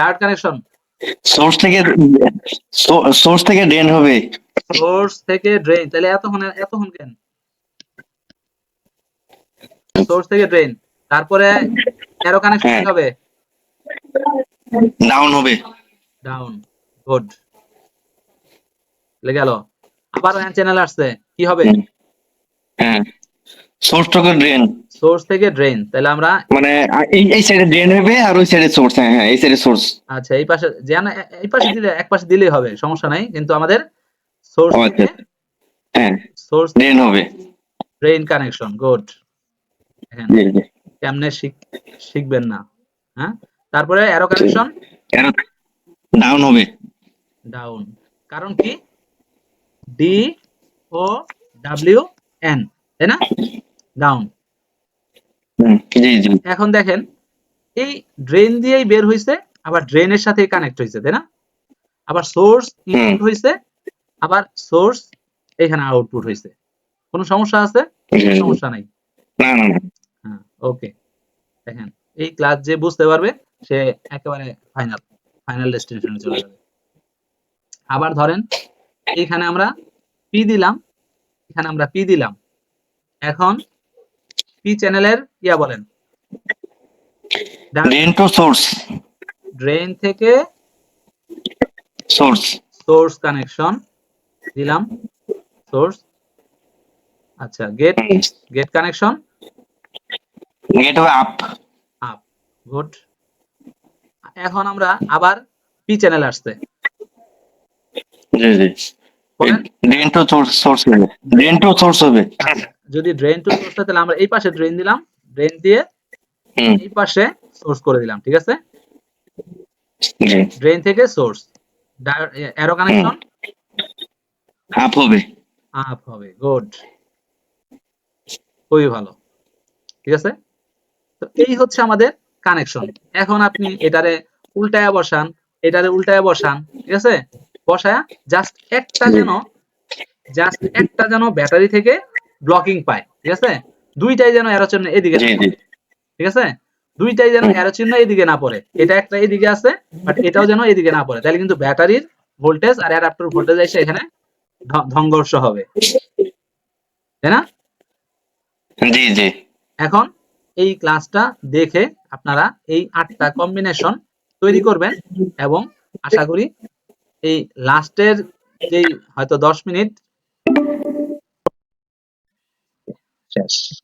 Diode connection source থেকে source থেকে drain হবে। সোর্স থেকে ড্রেন তাহলে এতক্ষণ এতক্ষণ কেন? সোর্স থেকে ড্রেন তারপরে অ্যারো কানেকশন হ্যাঁ। হবে। ডাউন হবে। ডাউন গুড লেগে গেল। আবার চ্যানেল আসছে। কি হবে? হ্যাঁ। সোর্স থেকে ড্রেন সোর্স থেকে ড্রেন তাহলে আমরা মানে এই এই সাইডে ড্রেন হবে আর ওই সাইডে সোর্স হ্যাঁ হ্যাঁ এই সাইডে সোর্স আচ্ছা এই পাশে যেন এই পাশে দিলে এক পাশে দিলেই হবে সমস্যা নাই। কিন্তু আমাদের সোর্স আচ্ছা। থেকে হ্যাঁ সোর্স ড্রেন হবে। ড্রেন কানেকশন গুড কেমনে শিখ- শিখবেন না হ্যাঁ? তারপরে অ্যারো কানেকশন ডাউন হবে। ডাউন কারণ কি? ডি ও ডাব্লিউ এন তাই না? ডাউন এখন দেখেন এই ড্রেন দিয়েই বের হইছে আবার ড্রেনের সাথে কানেক্ট হইছে তাই না? আবার সোর্স ইনপুট হইছে আবার সোর্স এখানে আউটপুট হইছে। কোনো সমস্যা আছে? সমস্যা নাই। না না হ্যাঁ ওকে দেখেন এই ক্লাস যে বুঝতে পারবে সে একেবারে ফাইনাল ফাইনাল ডেস্টিনেশনে চলে যাবে। আবার ধরেন এখানে আমরা পি দিলাম এখানে আমরা পি দিলাম। এখন পি চ্যানেলের ইয়া বলেন। ড্রেন টু সোর্স ড্রেন থেকে সোর্স সোর্স কানেকশন দিলাম। সোর্স আচ্ছা গেট গেট কানেকশন গেট হবে আপ আপ গুড এখন আমরা আবার পি চ্যানেল আসছে? জি জি। ড্রেন টু সোর্স সোর্স হবে ড্রেন টু সোর্স হবে। যদি ড্রেন টু সোর্স তাহলে আমরা এই পাশে ড্রেন দিলাম। ড্রেন দিয়ে এই পাশে সোর্স করে দিলাম ঠিক আছে? ড্রেন থেকে সোর্স অ্যারো কানেকশন আপ হবে। আপ হবে গুড খুবই ভালো ঠিক আছে? তো এই হচ্ছে আমাদের কানেকশন এখন আপনি এটারে উল্টায় বসান এটারে উল্টায় বসান ঠিক আছে? বসায়া জাস্ট একটা যেন জাস্ট একটা যেন ব্যাটারি থেকে ব্লকিং পায় ঠিক আছে? দুইটাই যেন এরো চিহ্ন এদিকে ঠিক আছে? দুইটাই যেন এরো চিহ্ন এদিকে না পড়ে। এটা একটা এদিকে আছে বাট এটাও যেন এদিকে না পড়ে। তাহলে কিন্তু ব্যাটারির ভোল্টেজ আর অ্যাডাপ্টার ভোল্টেজ এসে এখানে ধ- সংঘর্ষ হবে। তাই না? জি জি। এখন এই ক্লাসটা দেখে আপনারা এই আটটা কম্বিনেশন তৈরি করবেন এবং আশা করি এই লাস্টের যে হয়তো দশ মিনিট Yes.